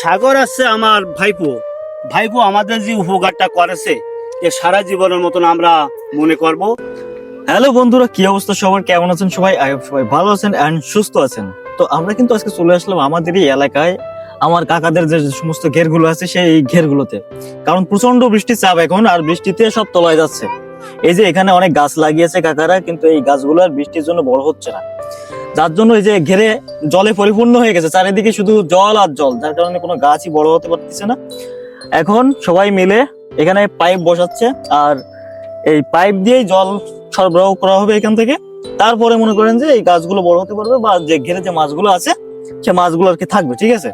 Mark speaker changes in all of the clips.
Speaker 1: সাগর আছে আমার ভাইপো। ভাইপো আমাদের যে উপকারটা করেছে, এ সারা জীবনের মতন আমরা মনে করব।
Speaker 2: হ্যালো বন্ধুরা, কি অবস্থা? সবার কেমন আছেন সবাই? সবাই ভালো আছেন এন্ড সুস্থ আছেন। তো আমরা কিন্তু আজকে চলে আসলাম আমাদেরই এলাকায়। আমার কাকাদের যে সমস্ত ঘেরগুলো আছে, সেই ঘেরগুলোতে। কারণ প্রচণ্ড বৃষ্টির চাপ এখন, আর বৃষ্টিতে সব তলায় যাচ্ছে। এই যে এখানে অনেক গাছ লাগিয়েছে কাকারা, কিন্তু এই গাছগুলো আর বৃষ্টির জন্য বড় হচ্ছে না। যার জন্য এই যে ঘেরে জলে পরিপূর্ণ হয়ে গেছে, চারিদিকে শুধু জল আর জল, যার কারণে কোনো গাছই বড় হতে পারতেছে না। এখন সবাই মিলে এখানে পাইপ বসাচ্ছে, আর এই পাইপ দিয়েই জল সরবরাহ করা হবে এখান থেকে। তারপরে মনে করেন যে এই গাছগুলো বড় হতে পারবে, বা যে ঘেরে যে মাছগুলো আছে, সে মাছগুলো আর কি থাকবে, ঠিক আছে?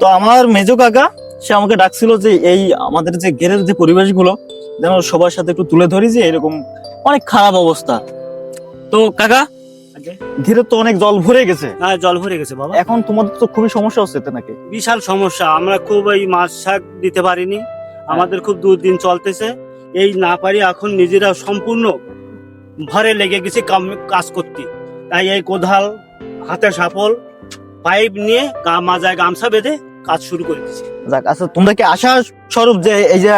Speaker 2: তো আমার মেজো কাকা, সে আমাকে ডাকছিল যে এই আমাদের যে ঘেরের যে পরিবেশগুলো, যেন সবার সাথে একটু তুলে ধরি যে এরকম অনেক খারাপ অবস্থা। তো কাকা ঘেরের তো অনেক জল ভরে গেছে।
Speaker 1: হ্যাঁ জল ভরে গেছে বাবা।
Speaker 2: এখন তোমাদের তো খুবই সমস্যা হচ্ছে এতে নাকি?
Speaker 1: বিশাল সমস্যা। আমরা খুব এই মাছ শাক দিতে পারিনি। আমাদের খুব দুদিন চলতেছে। এই না পারি এখন নিজেরা সম্পূর্ণ ভরে লেগে গেছে কাম- কাজ করতে। তাই এই কোদাল হাতে সাফল পাইপ নিয়ে গা মাজায় গামছা বেঁধে কাজ শুরু করে দিয়েছি।
Speaker 2: যাক আচ্ছা তোমরা কি আশা স্বরূপ যে এই যে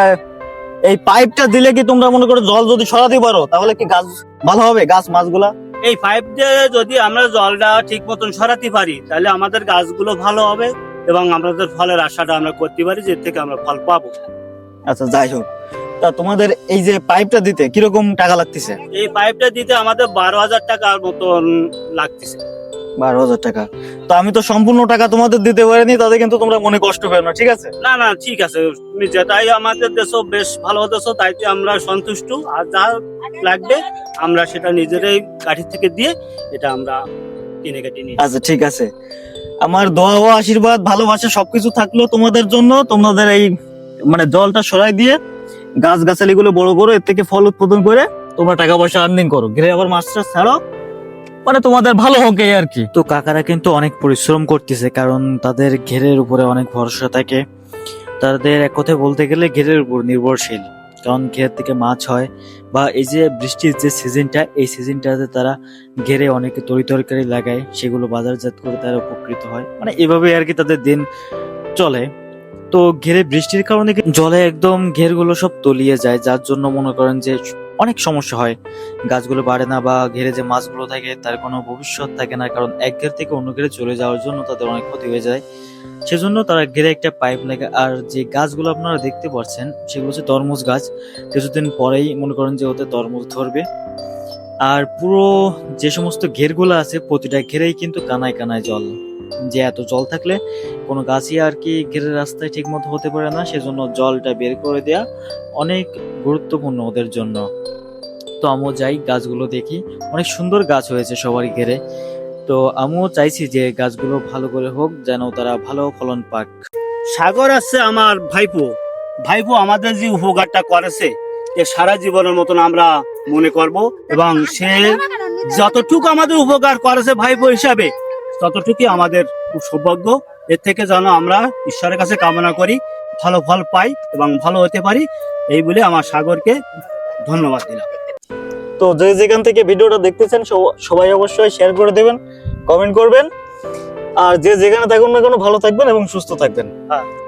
Speaker 2: এই পাইপটা দিলে কি তোমরা মনে করো জল যদি সরাতে পারো তাহলে কি গাছ ভালো হবে? গাছ মাছগুলা?
Speaker 1: এই পাইপ দিয়ে যদি আমরা জলটা ঠিক মতন সরাতে পারি তাহলে আমাদের গাছগুলো ভালো হবে এবং আমাদের ফলের আশাটা আমরা করতে পারি যে থেকে আমরা ফল পাবো।
Speaker 2: আচ্ছা যাই হোক। তা তোমাদের এই যে পাইপটা দিতে কীরকম টাকা লাগতেছে?
Speaker 1: এই পাইপটা দিতে আমাদের বারো হাজার টাকার মতন লাগতেছে।
Speaker 2: বারো হাজার টাকা। তো আমি তো সম্পূর্ণ টাকা তোমাদের দিতে পারিনি তাতে কিন্তু তোমরা মনে কষ্ট পেও না ঠিক আছে?
Speaker 1: না না ঠিক আছে। তুমি যেটাই আমাদের দেশ বেশ ভালো দেশ তাইতে আমরা সন্তুষ্ট। আর যা লাগবে আমরা সেটা নিজেরাই কাঠি থেকে দিয়ে এটা আমরা কিনে কেটে নিই
Speaker 2: আচ্ছা ঠিক আছে। আমার দোয়া ও আশীর্বাদ ভালোবাসা সবকিছু থাকল তোমাদের জন্য। তোমাদের এই মানে জলটা সরাই দিয়ে গাছ গাছালি গুলো বড় করো এর থেকে ফল উৎপাদন করে তোমরা টাকা পয়সা আর্নিং করো। ঘিরে আবার মাছটা ছাড়ো। মানে তোমাদের ভালো হোক আর কি। তো কাকারা কিন্তু অনেক পরিশ্রম করতেছে, কারণ তাদের ঘেরের উপরে অনেক ভরসা থাকে। তাদের এক কথায় বলতে গেলে ঘেরের উপর নির্ভরশীল, কারণ ঘের থেকে মাছ হয় বা এই যে বৃষ্টির যে সিজনটা, এই সিজনটাতে তারা ঘেরে অনেকে তরি তরকারি লাগায়, সেগুলো বাজারজাত করে তারা উপকৃত হয়। মানে এভাবে আর কি তাদের দিন চলে। তো ঘেরে বৃষ্টির কারণে জলে একদম ঘেরগুলো সব তলিয়ে যায়, যার জন্য মনে করেন যে অনেক সমস্যা হয়। গাছগুলো বাড়ে না বা ঘেরে যে মাছগুলো থাকে, তার কোনো ভবিষ্যৎ থাকে না, কারণ এক ঘের থেকে অন্য ঘেরে চলে যাওয়ার জন্য তাদের অনেক ক্ষতি হয়ে যায়। সেজন্য তারা ঘেরে একটা পাইপ লাগে, আর যে গাছগুলো আপনারা দেখতে পাচ্ছেন, সেগুলো হচ্ছে তরমুজ গাছ। কিছুদিন পরেই মনে করেন যে ওতে তরমুজ ধরবে। আর পুরো যে সমস্ত ঘেরগুলো আছে, প্রতিটা ঘেরেই কিন্তু কানায় কানায় জল। যে এত জল থাকলে কোনো গাছই আর কি ঘেরের রাস্তায় ঠিক মতো হতে পারে না, সেজন্য জলটা বের করে দেয়া অনেক গুরুত্বপূর্ণ ওদের জন্য। তো আমিও যাই গাছগুলো দেখি। অনেক সুন্দর গাছ হয়েছে সবারই ঘেরে। তো আমিও চাইছি যে গাছগুলো ভালো করে হোক, যেন তারা ভালো ফলন পাক।
Speaker 1: সাগর আছে আমার ভাইপো। ভাইপো আমাদের যে উপকারটা করেছে, এ সারা জীবনের মতন আমরা মনে করব এবং সে যতটুকু আমাদের উপকার করেছে ভাইপো হিসাবে ততটুকুই আমাদের খুব সৌভাগ্য। এর থেকে যেন আমরা ঈশ্বরের কাছে কামনা করি ভালো ফল পাই এবং ভালো হতে পারি এই বলে আমার সাগরকে ধন্যবাদ দিলাম।
Speaker 2: তো যে যেখান থেকে ভিডিওটা দেখতেছেন সব- সবাই অবশ্যই শেয়ার করে দেবেন কমেন্ট করবেন। আর যে যেখানে থাকুন না কেন ভালো থাকবেন এবং সুস্থ থাকবেন।
Speaker 1: হ্যাঁ।